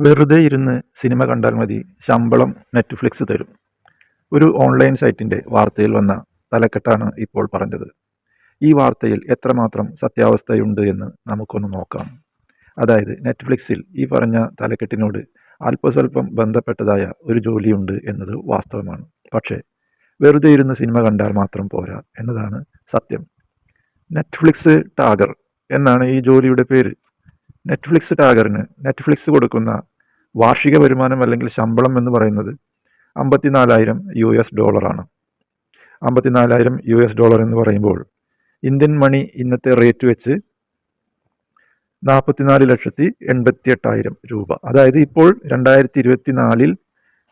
വെറുതെ ഇരുന്ന് സിനിമ കണ്ടാൽ മതി. ശമ്പളം നെറ്റ്ഫ്ലിക്സ് തരും. ഒരു ഓൺലൈൻ സൈറ്റിന്റെ വാർത്തയിൽ വന്ന തലക്കെട്ടാണ് ഇപ്പോൾ പറഞ്ഞത്. ഈ വാർത്തയിൽ എത്രമാത്രം സത്യാവസ്ഥയുണ്ട് എന്ന് നമുക്കൊന്ന് നോക്കാം. അതായത് നെറ്റ്ഫ്ലിക്സിൽ ഈ പറഞ്ഞ തലക്കെട്ടിനോട് അല്പസ്വല്പം ബന്ധപ്പെട്ടതായ ഒരു ജോലിയുണ്ട് എന്നത് വാസ്തവമാണ്. പക്ഷേ വെറുതെ ഇരുന്ന് സിനിമ കണ്ടാൽ മാത്രം പോരാ എന്നതാണ് സത്യം. നെറ്റ്ഫ്ലിക്സ് ടാഗർ എന്നാണ് ഈ ജോലിയുടെ പേര്. നെറ്റ്ഫ്ലിക്സ് ടാഗറിന് നെറ്റ്ഫ്ലിക്സ് കൊടുക്കുന്ന വാർഷിക വരുമാനം അല്ലെങ്കിൽ ശമ്പളം എന്ന് പറയുന്നത് അമ്പത്തിനാലായിരം യു എസ് ഡോളറാണ്. അമ്പത്തിനാലായിരം യു എസ് ഡോളർ എന്ന് പറയുമ്പോൾ ഇന്ത്യൻ മണി ഇന്നത്തെ റേറ്റ് വെച്ച് നാൽപ്പത്തിനാല് ലക്ഷത്തി എൺപത്തി എട്ടായിരം രൂപ. അതായത് ഇപ്പോൾ രണ്ടായിരത്തി ഇരുപത്തി നാലിൽ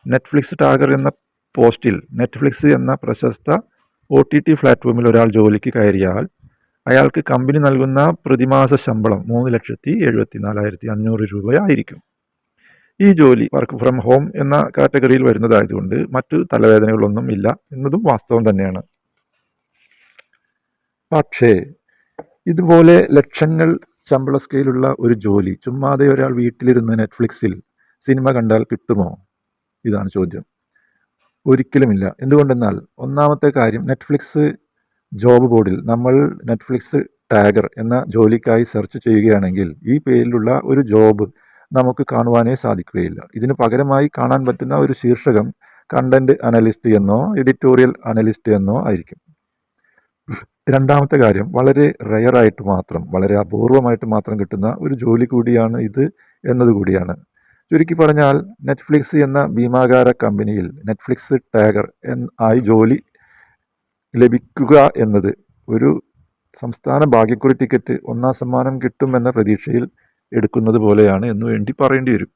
നെറ്റ്ഫ്ലിക്സ് ടാഗർ എന്ന പോസ്റ്റിൽ നെറ്റ്ഫ്ലിക്സ് എന്ന പ്രശസ്ത ഒ ടി ടി പ്ലാറ്റ്ഫോമിൽ ഒരാൾ ജോലിക്ക് കയറിയാൽ അയാൾക്ക് കമ്പനി നൽകുന്ന പ്രതിമാസ ശമ്പളം മൂന്ന് ലക്ഷത്തി എഴുപത്തി നാലായിരത്തി അഞ്ഞൂറ് രൂപയായിരിക്കും. ഈ ജോലി വർക്ക് ഫ്രം ഹോം എന്ന കാറ്റഗറിയിൽ വരുന്നതായതുകൊണ്ട് മറ്റു തലവേദനകളൊന്നും ഇല്ല എന്നതും വാസ്തവം തന്നെയാണ്. പക്ഷേ ഇതുപോലെ ലക്ഷങ്ങൾ ശമ്പള സ്കെയിലുള്ള ഒരു ജോലി ചുമ്മാതെ ഒരാൾ വീട്ടിലിരുന്ന് നെറ്റ്ഫ്ലിക്സിൽ സിനിമ കണ്ടാൽ കിട്ടുമോ? ഇതാണ് ചോദ്യം. ഒരിക്കലുമില്ല. എന്തുകൊണ്ടെന്നാൽ ഒന്നാമത്തെ കാര്യം നെറ്റ്ഫ്ലിക്സ് ജോബ് ബോർഡിൽ നമ്മൾ നെറ്റ്ഫ്ലിക്സ് ടാഗർ എന്ന ജോലിക്കായി സെർച്ച് ചെയ്യുകയാണെങ്കിൽ ഈ പേരിലുള്ള ഒരു ജോബ് നമുക്ക് കാണുവാനേ സാധിക്കുകയില്ല. ഇതിന് പകരമായി കാണാൻ പറ്റുന്ന ഒരു ശീർഷകം കണ്ടന്റ് അനലിസ്റ്റ് എന്നോ എഡിറ്റോറിയൽ അനലിസ്റ്റ് എന്നോ ആയിരിക്കും. രണ്ടാമത്തെ കാര്യം വളരെ റെയറായിട്ട് മാത്രം വളരെ അപൂർവമായിട്ട് മാത്രം കിട്ടുന്ന ഒരു ജോലി കൂടിയാണ് ഇത് എന്നതുകൂടിയാണ് ചുരുക്കി പറഞ്ഞാൽ നെറ്റ്ഫ്ലിക്സ് എന്ന ഭീമാകാര കമ്പനിയിൽ നെറ്റ്ഫ്ലിക്സ് ടാഗർ ആയി ജോലി ലഭിക്കുക എന്നത് ഒരു സംസ്ഥാന ഭാഗ്യക്കുറി ടിക്കറ്റ് ഒന്നാം സമ്മാനം കിട്ടുമെന്ന പ്രതീക്ഷയിൽ എടുക്കുന്നത് പോലെയാണ് എന്ന് വേണ്ടി പറയേണ്ടി വരും.